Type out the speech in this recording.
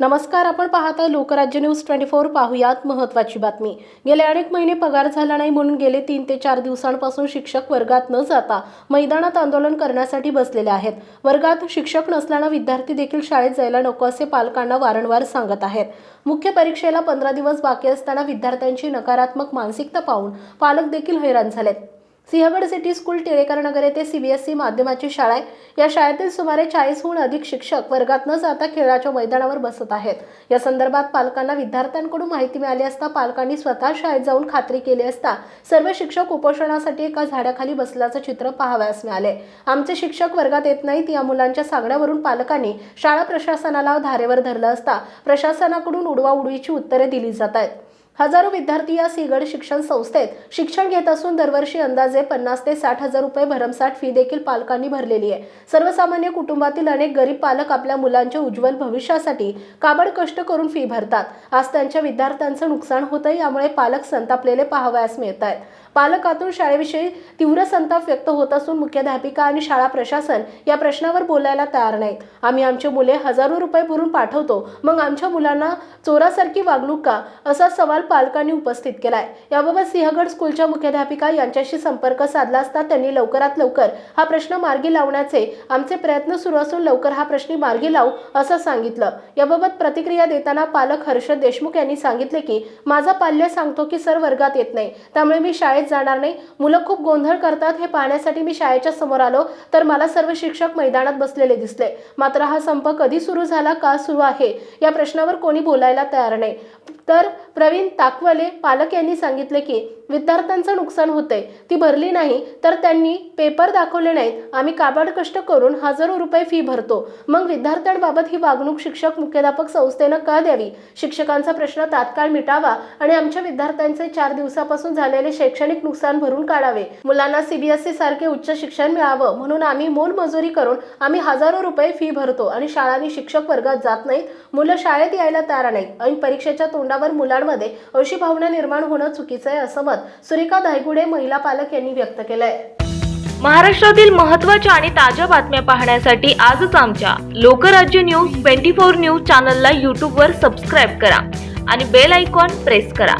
नमस्कार आपण पाहता लोकराज्य न्यूज ट्वेंटी फोर पाहुयात महत्त्वाची बातमी. गेले अनेक महिने पगार झाला नाही म्हणून गेले तीन ते चार दिवसांपासून शिक्षक वर्गात न जाता मैदानात आंदोलन करण्यासाठी बसलेले आहेत. वर्गात शिक्षक नसल्यानं विद्यार्थी देखील शाळेत जायला नको असे पालकांना वारंवार सांगत आहेत. मुख्य परीक्षेला पंधरा दिवस बाकी असताना विद्यार्थ्यांची नकारात्मक मानसिकता पाहून पालक देखील हैराण झालेत. सिंहगड सिटी स्कूल टिळेकर नगर येथे सीबीएसई माध्यमाची शाळा आहे. या शाळेतील सुमारे चाळीसहून अधिक शिक्षक वर्गात न जाता खेळाच्या मैदानावर बसत आहेत. या संदर्भात पालकांना विद्यार्थ्यांकडून माहिती मिळाली असता पालकांनी स्वतः शाळेत जाऊन खात्री केली असता सर्व शिक्षक उपोषणासाठी एका झाडाखाली बसल्याचं चित्र पाहावयास मिळाले. आमचे शिक्षक वर्गात येत नाहीत या मुलांच्या सांगण्यावरून पालकांनी शाळा प्रशासनाला धारेवर धरलं असता प्रशासनाकडून उडवाउडवीची उत्तरे दिली जात आहेत. हजारो विद्यार्थी या सिगड शिक्षण संस्थेत शिक्षण घेत असून दरवर्षी अंदाजे पन्नास ते साठ हजार रुपये भरमसाठ फी देखील पालकांनी भरलेली आहे. सर्वसामान्य कुटुंबातील अनेक गरीब पालक आपल्या मुलांच्या उज्ज्वल भविष्यासाठी काबड कष्ट करून फी भरतात. आज त्यांच्या विद्यार्थ्यांचं नुकसान होतं यामुळे पालक संतापलेले पाहावयास मिळत आहेत पालकातून शाळेविषयी तीव्र संताप व्यक्त होत असून मुख्याध्यापिका आणि शाळा प्रशासन या प्रश्नावर बोलायला तयार नाहीत. आम्ही आमची मुले हजारो रुपये भरून पाठवतो. मग आमच्या मुलांना चोरासारखी वागणूक का? असा सवाल पालकांनी उपस्थित केलाय. याबाबत सिंहगड स्कूलच्या मुख्याध्यापिका यांच्याशी संपर्क साधला असता त्यांनी लवकरात लवकर हा प्रश्न मार्गी लावण्याचे आमचे प्रयत्न सुरू असून लवकर हा प्रश्न मार्गी लावू असं सांगितलं. याबाबत प्रतिक्रिया देताना पालक हर्षद देशमुख यांनी सांगितले की माझा पाल्य सांगतो की सर वर्गात येत नाही. त्यामुळे मी शाळेत जाणार नाही. मुलं खूप गोंधळ करतात. हे पाहण्यासाठी मी शाळेच्या समोर आलो. तर मला सर्व शिक्षक मैदानात बसलेले दिसले. मात्र हा संप कधी सुरू झाला का सुरू आहे या प्रश्नावर कोणी बोलायला तयार नाही. तर प्रवीण ताकवले पालक यांनी सांगितले की विद्यार्थ्यांचं नुकसान होते ती भरली नाही तर त्यांनी पेपर दाखवले नाहीत. आम्ही काबाड कष्ट करून हजारो रुपये फी भरतो. मग विद्यार्थ्यांबाबत ही वागणूक शिक्षक मुख्याध्यापक संस्थेनं का द्यावी? शिक्षकांचा प्रश्न तात्काळ मिटावा आणि आमच्या विद्यार्थ्यांचे चार दिवसापासून झालेले शैक्षणिक नुकसान भरून काढावे. मुलांना सीबीएसई सारखे उच्च शिक्षण मिळावं म्हणून आम्ही मोलमजुरी करून आम्ही हजारो रुपये फी भरतो आणि शाळांनी शिक्षक वर्गात जात नाहीत. मुलं शाळेत यायला तयार नाहीत आणि परीक्षेच्या तोंडावर मुलांमध्ये अशी भावना निर्माण होणं चुकीचं आहे असं मत सुरेखा धायगुडे महिला पालक यांनी व्यक्त केलंय. महाराष्ट्रातील महत्त्वाच्या आणि ताज्या बातम्या पाहण्यासाठी आजच आमच्या Lokrajya news twenty four news चॅनलला यूट्यूबवर सबस्क्राईब करा आणि बेल आयकॉन प्रेस करा.